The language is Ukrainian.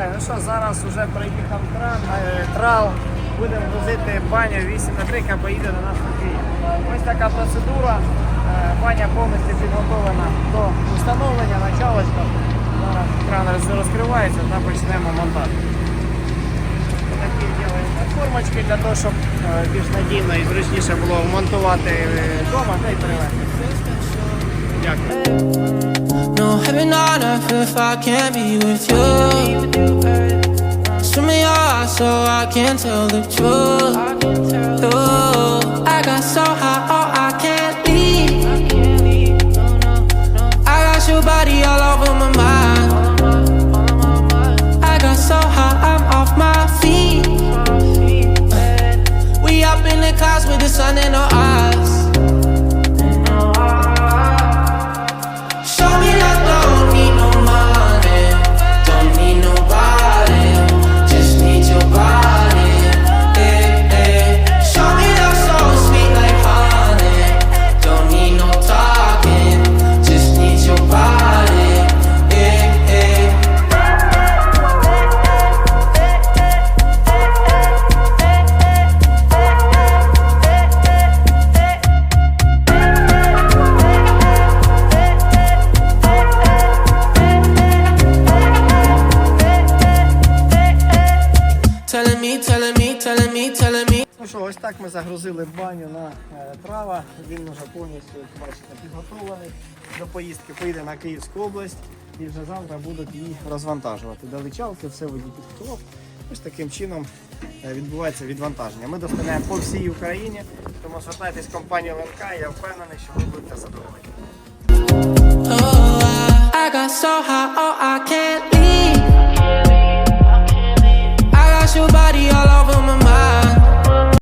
Так, ну що, зараз вже приїхав тран, е, трал. Будемо возити баню 8 на 3, яка поїде до нас на Київ. Ось така процедура. Е, Баня повністю підготовлена до встановлення, началочка. Зараз кран розкривається та почнемо монтаж. Такі робимо платформочки для того, щоб е, більш надійно і зручніше було монтувати вдома та й перевезти. Дякую. Heaven on earth if I can't be with you. Swim me your eyes so I can tell the truth. Ooh, I got so high, oh I can't leave. I got your body all over my mind. I got so high, I'm off my feet. We up in the clouds with the sun in our eyes. Що, ось так ми загрузили баню на е, трава. Він вже повністю, як бачите, підготовлений до поїздки. Поїде на Київську область і вже завтра будуть її розвантажувати. Дали чалки, все водій підготував. Ось таким чином е, відбувається відвантаження. Ми доставляємо по всій Україні, тому звертайтесь в компанію ЛНК, я впевнений, що ви будете задоволені.